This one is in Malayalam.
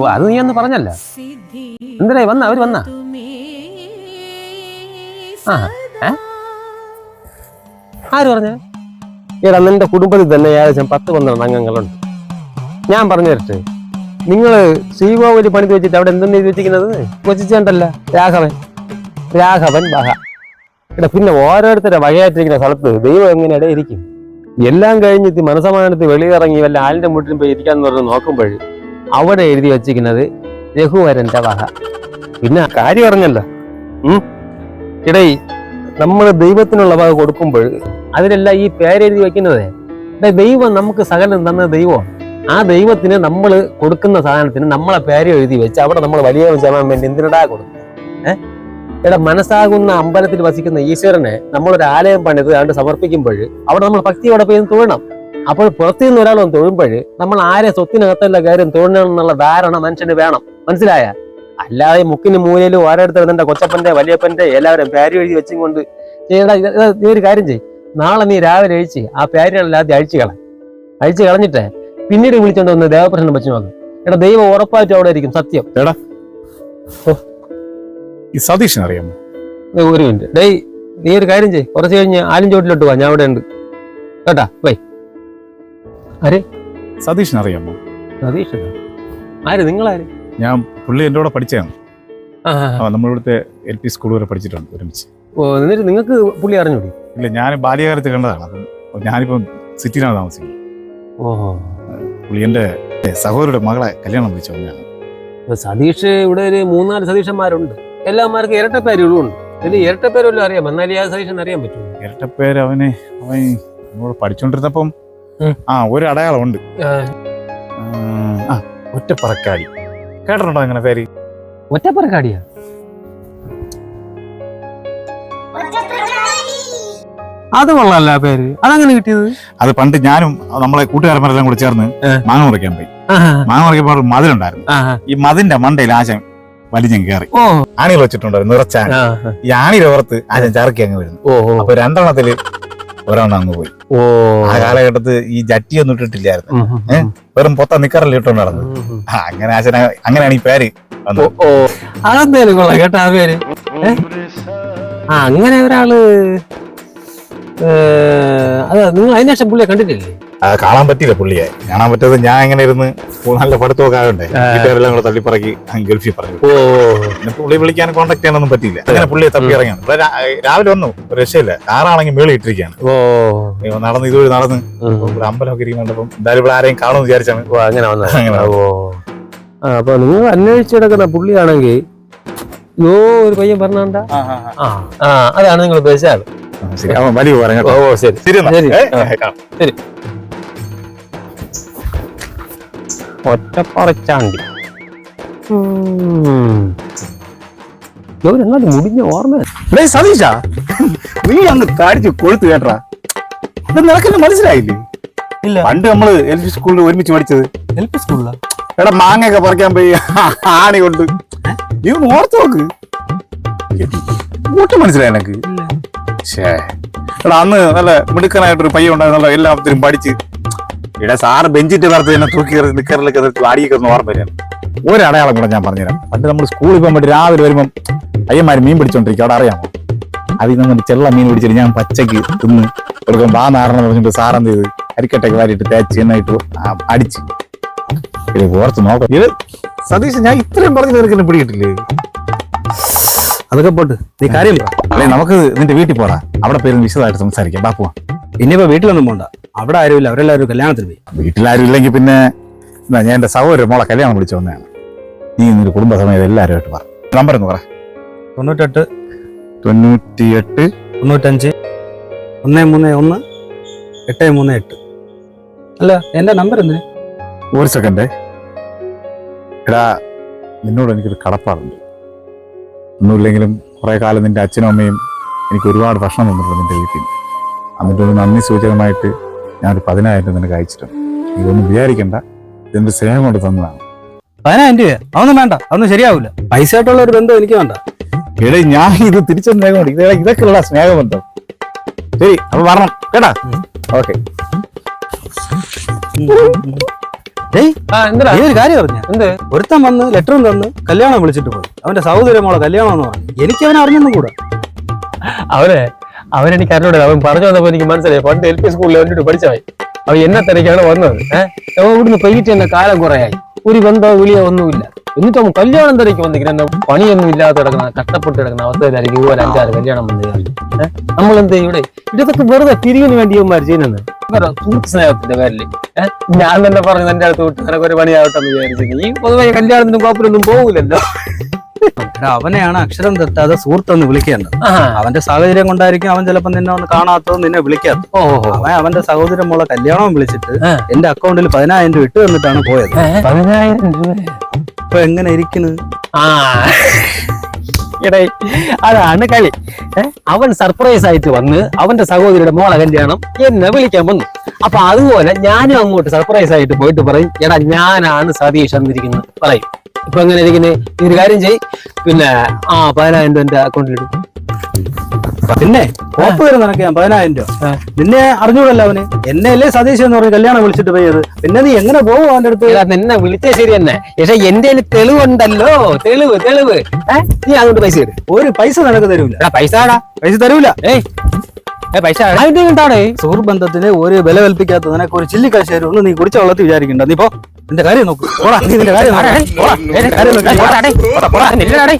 ഓ അത് നീ ഒന്ന് പറഞ്ഞല്ല. എന്തിനായി വന്ന? അവർ വന്ന? ആര് പറഞ്ഞ? എടാ നിന്റെ കുടുംബത്തിൽ തന്നെ ഏകദേശം പത്ത് പന്ത്രണ്ട് അംഗങ്ങളുണ്ട്. ഞാൻ പറഞ്ഞു തരട്ടെ നിങ്ങൾ ശ്രീകോവിൽ പണിത് വെച്ചിട്ട് അവിടെ എന്തെന്ന് എഴുതി വെച്ചിരിക്കുന്നത്? കൊച്ചിച്ചേണ്ടല്ല രാഘവൻ. രാഘവൻ വഹ എടാ പിന്നെ ഓരോരുത്തരെ വകയായിട്ടിരിക്കുന്ന സ്ഥലത്ത് ദൈവം എങ്ങനെയാടെ ഇരിക്കും? എല്ലാം കഴിഞ്ഞിട്ട് മനസമാനത്ത് വെളിയിറങ്ങി വല്ല ആലിന്റെ മുട്ടിലും പോയി ഇരിക്കാന്ന് പറഞ്ഞ് നോക്കുമ്പോൾ അവിടെ എഴുതി വെച്ചിരിക്കുന്നത് രഘുവരന്റെ വക. പിന്നെ കാര്യം അറിഞ്ഞല്ലോ. ഇടയി ഇടേ നമ്മൾ ദൈവത്തിനുള്ള വക കൊടുക്കുമ്പോൾ അതിലെല്ലാം ഈ പേരെഴുതി വെക്കുന്നതേ ദൈവം നമുക്ക് സകലം തന്ന ദൈവം. ആ ദൈവത്തിന് നമ്മൾ കൊടുക്കുന്ന സാധനത്തിന് നമ്മളെ പേര് എഴുതി വെച്ച് അവിടെ നമ്മൾ വലിയ ചെയ്യാൻ വേണ്ടി എന്തിനടാ ഏഹ് എടാ മനസ്സാകുന്ന അമ്പലത്തിൽ വസിക്കുന്ന ഈശ്വരനെ നമ്മളൊരു ആലയം പണിത് അണ്ട് സമർപ്പിക്കുമ്പോൾ അവിടെ നമ്മൾ ഭക്തിയോടെ പോയി തൊഴണം. അപ്പോൾ പുറത്തു നിന്ന് ഒരാൾ വന്ന് തൊഴുമ്പോൾ നമ്മൾ ആരെ സ്വത്തിനകത്തല്ല കാര്യം തൊഴണം എന്നുള്ള ധാരണ മനുഷ്യന് വേണം. മനസ്സിലായ? അല്ലാതെ മുക്കിന് മൂലയിലും ഓരോരുത്തർ നിന്റെ കൊച്ചപ്പന്റെ വലിയപ്പന്റെ എല്ലാവരും പേര് എഴുതി വെച്ചും കൊണ്ട് നീ ഒരു കാര്യം ചെയ് നാളെ നീ രാവിലെ അഴിച്ച് ആ പേരുകളെല്ലാം ആദ്യം അഴിച്ചു കള. അഴിച്ചു കളഞ്ഞിട്ട് പിന്നീട് വിളിച്ചോണ്ട് വന്ന് ദേവപ്രശ്നം വെച്ച് നോക്കും. എടാ ദൈവം ഉറപ്പായിട്ടും അവിടെ ഇരിക്കും. സത്യം. ഈ സതീഷിനെ അറിയാമോ? ഒരു മിനിറ്റ്. ഡേയ് നീ ഒരു കാര്യം ചെയ്യ്. കുറച്ച് കഴിഞ്ഞ് ആലും ചോട്ടിലോട്ട് പോവാ ഞാൻ അവിടെ ഉണ്ട്. കേട്ടാ? വൈ ആര്? സതീഷിനെ അറിയാമോ? സതീഷ് ആര്? നിങ്ങളാര്? ഞാൻ പുള്ളി എന്റെ കൂടെ പഠിച്ചതാണ്. ആ, നമ്മളിവിടുത്തെ എൽ പി സ്കൂൾ വരെ പഠിച്ചിട്ടുണ്ട് ഒരുമിച്ച്. ഓ എന്നിട്ട് നിങ്ങൾക്ക് പുള്ളി അറിഞ്ഞൂടി? ഇല്ല ഞാൻ ബാല്യകാലത്ത് കണ്ടതാണ്. അപ്പം ഞാനിപ്പം സിറ്റിയിലാണ് താമസിക്കുന്നത്. ഓഹോ. പുള്ളി എന്റെ സഹോദരിയുടെ മകളെ കല്യാണം വിളിച്ചു സതീഷ് ഇവിടെ ഒരു മൂന്നാൽ സതീഷന്മാരുണ്ട് എല്ലാമാർക്കും ഇരട്ടപ്പേരുകളും ഉണ്ട് ഇതിൽ ഇരട്ടപ്പേരും അറിയാം. എന്നാലും ആ സതീഷൻ അറിയാൻ പറ്റും ഇരട്ടപ്പേര് അവന് അവൻ നമ്മളോട് പഠിച്ചോണ്ടിരുന്നപ്പം. ആ ഒരു അടയാളമുണ്ട്. ആ, ഒറ്റപ്പറക്കാടി. കേട്ടിട്ടുണ്ടോ അങ്ങനെ പേര്? ഒറ്റപ്പറക്കാടിയാ? അത് കൊള്ളാല്ല പേര്. അതങ്ങനെ കിട്ടിയത്? അത് പണ്ട് ഞാനും നമ്മളെ കൂട്ടുകാരന്മാരെല്ലാം കൂടി ചേർന്ന് മാങ്ങ മുറിക്കാൻ പോയി. മാങ്ങ മുറിക്കുമ്പോൾ മതിലുണ്ടായിരുന്നു. ഈ മതിന്റെ മണ്ടയിൽ ആശം വലിഞ്ഞം കയറി ആണികൾ വെച്ചിട്ടുണ്ടായിരുന്നു നിറച്ചാൻ. ആ, ഈ ആണിയുടെ പുറത്ത് ആ ചറക്കി അങ്ങ് വരുന്നു. അപ്പൊ രണ്ടെണ്ണത്തിൽ ഒരെണ്ണം അങ്ങ് പോയി. ഓ. ആ കാലഘട്ടത്ത് ഈ ജട്ടിയൊന്നും ഇട്ടിട്ടില്ലായിരുന്നു. ഏഹ്? വെറും പൊത്ത നിക്കറല്ലേ ഇട്ടോണ്ട് ഉം. ആ, അങ്ങനെ ആശന അങ്ങനെയാണ് ഈ പേര് കൊള്ളാം കേട്ടാ ആ പേര്? ആ അങ്ങനെ ഒരാൾ അതെ നിങ്ങൾ അതിനുശേഷം പുള്ളിയെ കണ്ടിട്ടില്ലേ? കാണാൻ പറ്റിയില്ല പുള്ളിയെ. കാണാൻ പറ്റാതെ ഞാൻ എങ്ങനെ ഇരുന്ന് നല്ല പഠിത്തമൊക്കെ ആകണ്ടേ? വീട്ടുകാരെല്ലാം കൂടെ തള്ളിപ്പറക്കി ഗൾഫിൽ പറഞ്ഞു. ഓ. പിന്നെ പുള്ളി വിളിക്കാൻ കോൺടാക്ട് ചെയ്യാനൊന്നും പറ്റിയില്ല. അങ്ങനെ പുള്ളിയെ തപ്പി ഇറങ്ങിയാണ് രാവിലെ വന്നു. രക്ഷയില്ല. കാറാണെങ്കിൽ മേളിൽ ഇട്ടിരിക്കുകയാണ്. ഓ. നടന്ന് ഇതുവഴി നടന്ന്. ഇവിടെ അമ്പലമൊക്കെ ഇരിക്കുന്നുണ്ടപ്പം എന്തായാലും ഇവിടെ ആരെയും കാണുമെന്ന് വിചാരിച്ചാണ്. ഓ അങ്ങനെ വന്ന അങ്ങനെ ഓ. അപ്പൊ നിങ്ങൾ അന്വേഷിച്ച് കിടക്കുന്ന പുള്ളിയാണെങ്കിൽ യോ ഒരു പയ്യൻ പറഞ്ഞാണ്ട ആ അതാണ് നിങ്ങൾ ഉദ്ദേശിച്ച ആൾ ശരി. അവൻ വലിയ പറഞ്ഞു ഓ ശരി. ശരി. ശരി. ഒറ്റപ്പറച്ചാണ്ടി എന്നാലും മുടിഞ്ഞ ഓർമ്മ. സതീഷ നീ അന്ന് കാടിച്ച് കൊഴുത്ത് കേട്ടാ ഇത് നിനക്കെന്നെ മനസ്സിലായില്ലേ? ഇല്ല. പണ്ട് നമ്മൾ എൽ പി സ്കൂളിൽ ഒരുമിച്ച് പഠിച്ചത്. എൽ പി സ്കൂളിലാ? എടാ മാങ്ങയൊക്കെ പറിക്കാൻ പോയി. ആണി കൊണ്ട്. നീ ഒന്ന് ഓർത്ത് നോക്ക്. ഒട്ടും മനസ്സിലായി എനക്ക് ഷേ എടാ അന്ന് നല്ല മിടുക്കനായിട്ടൊരു പയ്യ ഉണ്ടായിരുന്നല്ലോ എല്ലാത്തിനും പഠിച്ച്. ഇവിടെ സാറ് ബെഞ്ചിട്ട് നേരത്തെ തന്നെ തൂക്കി നിക്കറിലൊക്കെ നിർത്തി അടിയൊക്കെ ഒന്ന് ഓർമ്മ വരാൻ ഒരടയാളം കൂടെ ഞാൻ പറഞ്ഞുതരാം. പണ്ട് നമ്മൾ സ്കൂളിൽ പോകാൻ വേണ്ടി രാവിലെ വരുമ്പം അയ്യന്മാർ മീൻ പിടിച്ചോണ്ടിരിക്കും അവിടെ അറിയാമോ? അതിൽ നിന്ന് ചെള്ള മീൻ പിടിച്ചിട്ട് ഞാൻ പച്ചക്ക് തിന്ന് കൊടുക്കും. വാ നാറണം പറഞ്ഞിട്ട് സാറെന്ത് ചെയ്ത് അരിക്കട്ടൊക്കെ വാരിയിട്ട് തേച്ച് എന്നായിട്ട് അടിച്ച്. ഇത് ഓർത്ത് നോക്കാം. ഇത് സതീഷ് ഞാൻ ഇത്രയും പറഞ്ഞു നിനക്ക് പിടികിട്ടില്ലേ? അതൊക്കെ പോട്ട്. നീ കാര്യമില്ല. അല്ലെ നമുക്ക് നിന്റെ വീട്ടിൽ പോടാ. അവിടെ പേര് വിശദമായിട്ട് സംസാരിക്കാം. ബാപ്പുവാ പോവാം. ഇനിയിപ്പോ വീട്ടിലൊന്നും പോണ്ട. അവിടെ ആരുമില്ല അവരെല്ലാവരും കല്യാണത്തിന് പോയി. വീട്ടിലാരും ഇല്ലെങ്കിൽ പിന്നെ എന്നാ ഞാൻ എന്റെ സഹോദരൻ മോളെ കല്യാണം വിളിച്ചു വന്നതാണ്. നീ ഇന്നൊരു കുടുംബസമേതം എല്ലാവരുമായിട്ട് പറ. നമ്പർ ഒന്ന് പറ. തൊണ്ണൂറ്റെട്ട് തൊണ്ണൂറ്റിയെട്ട് തൊണ്ണൂറ്റഞ്ച് ഒന്ന് മൂന്ന് ഒന്ന് എട്ട് മൂന്ന് എട്ട്. അല്ല എന്റെ നമ്പർ എന്തിന്? ഒരു സെക്കൻഡ് എടാ നിന്നോട് എനിക്കൊരു കടപ്പാടുണ്ട്. ഒന്നുമില്ലെങ്കിലും കുറേ കാലം നിന്റെ അച്ഛനും അമ്മയും എനിക്ക് ഒരുപാട് ഭക്ഷണം തന്നിട്ടുണ്ട് നിന്റെ വീട്ടിൽ. നിന്ന് എന്നിട്ട് ഒരു നന്ദി സൂചകമായിട്ട് ഞാനൊരു പതിനായിരം രൂപ നിനക്ക് അയച്ചിട്ടുണ്ട്. നീ ഒന്നും വിചാരിക്കണ്ട. ഇതെന്റെ സ്നേഹം കൊണ്ട് തന്നതാണ്. പതിനായിരം രൂപ അതൊന്നും വേണ്ട. അതൊന്നും ശരിയാവില്ല പൈസ ആയിട്ടുള്ള ഒരു ബന്ധം എനിക്ക് വേണ്ട. എടേ ഞാൻ ഇത് തിരിച്ചു സ്നേഹം കൊണ്ട് ഇതേ ഇതൊക്കെയുള്ള സ്നേഹബന്ധം. ശരി അപ്പൊ പറഞ്ഞു കേട്ടാ? ഓക്കെ. ഡേയ് ആ എന്താ ഒരു കാര്യം പറഞ്ഞ. എന്ത്? ഒരുത്തൻ വന്ന് ലെറ്ററും തന്ന് കല്യാണം വിളിച്ചിട്ട് പോയി. അവന്റെ സഹോദരമോളെ കല്യാണം എന്ന് പറഞ്ഞു. എനിക്ക് അവനെ അറിഞ്ഞൊന്നും കൂടാ. അവനെ? അവനെനിക്ക് അറിഞ്ഞൂടെ അവൻ പറഞ്ഞു വന്നപ്പോ എനിക്ക് മനസ്സിലായി. പണ്ട് എൽ പി സ്കൂളിൽ അവനോട് പഠിച്ചായി അവൻ എന്നെ തിരക്കാണ് വന്നത്. ഏഹ് ഇവിടുന്ന് പെയ്യിട്ട് എന്നെ കാലം കുറയായി. ഒരു ബന്ധമോ വിളിയോ ഒന്നുമില്ല. എന്നിട്ട് അവൻ കല്യാണം തിരക്ക് വന്നിരിക്കുന്ന. പണിയൊന്നും ഇല്ലാതെ കിടക്കുന്ന കഷ്ടപ്പെട്ട് കിടക്കുന്ന അവസ്ഥയിലായിരിക്കും ഇതുപോലെ അഞ്ചാറ് കല്യാണം വന്നു ഏഹ് നമ്മൾ എന്ത് ഇവിടെ? ഇതൊക്കെ വെറുതെ തിരിവിന് വേണ്ടി ഇവന്മാർ ചെയ്യുന്നത് സുഹൃത്ത് സ്നേഹത്തിന്റെ പേരിൽ ഞാൻ തന്നെ പറഞ്ഞു എന്റെ അടുത്ത് വിട്ട് ഒരു പണിയാവട്ടെ എന്ന് വിചാരിച്ചു നീ പൊതുവെ കല്യാണത്തിനും കോപ്പിലൊന്നും പോകൂലല്ലോ എടാ, അവനെയാണ് അക്ഷരം തെറ്റാതെ സുഹൃത്തെന്ന് വിളിക്കേണ്ടത്. അവന്റെ സാഹചര്യം കൊണ്ടായിരിക്കും അവൻ ചിലപ്പോൾ നിന്നെ ഒന്ന് കാണാത്തത് നിന്നെ ഓ. അവൻ അവന്റെ സഹോദരൻ മോളെ കല്യാണം വിളിച്ചിട്ട്. എന്റെ അക്കൗണ്ടിൽ പതിനായിരം രൂപ ഇട്ട് തന്നിട്ടാണ് പോയത്. പതിനായിരം രൂപ. ഇപ്പൊ എങ്ങനെ ഇരിക്കുന്നു? ആ. എടേ അതാണ് കളി. അവൻ സർപ്രൈസ് ആയിട്ട് വന്ന് അവന്റെ സഹോദരിയുടെ മോളെ കല്യാണം എന്നെ വിളിക്കാൻ വന്നു. അപ്പൊ അതുപോലെ ഞാനും അങ്ങോട്ട് സർപ്രൈസ് ആയിട്ട് പോയിട്ട് പറയും എടാ ഞാനാണ് സതീഷ് എന്നിരിക്കുന്നത് പറയും. ഇപ്പൊ എങ്ങനെ ഇരിക്കുന്നത് ഈ ഒരു കാര്യം ചെയ് പിന്നെ ആ പതിനായിരം രൂപ എന്റെ അക്കൗണ്ടിലിടും പിന്നെ കോപ്പ് വരെ നിനക്ക് ഞാൻ പതിനായിരം രൂപ. നിന്നെ അറിഞ്ഞൂടല്ലോ അവന്. എന്നെ അല്ലേ സതീശ് എന്ന് പറഞ്ഞ് കല്യാണം വിളിച്ചിട്ട് പോയത്? പിന്നെ നീ എങ്ങനെ പോകും അവന്റെ അടുത്ത്? നിന്നെ വിളിച്ചേ ശരി തന്നെ. പക്ഷെ എന്റെ തെളിവുണ്ടല്ലോ. തെളിവ് തെളിവ്. നീ അതുകൊണ്ട് പൈസ ഒരു പൈസ നിനക്ക് തരൂല. പൈസ പൈസ തരൂല. ഏയ്. ഏ പൈസ ആടാ ഉണ്ടാടേ സുഹൃത്ത് ബന്ധത്തിന് ഒരു വില കൽപ്പിക്കാത്തതിനെ ഒരു ചില്ലിക്കാശ് ഒന്ന് നീ കുടിച്ച വെള്ളത്തിൽ വിചാരിക്കണ്ട. നീ പോ. നിന്റെ കാര്യം നോക്കൂ. പോടാ നീ നിന്റെ കാര്യം കാര്യം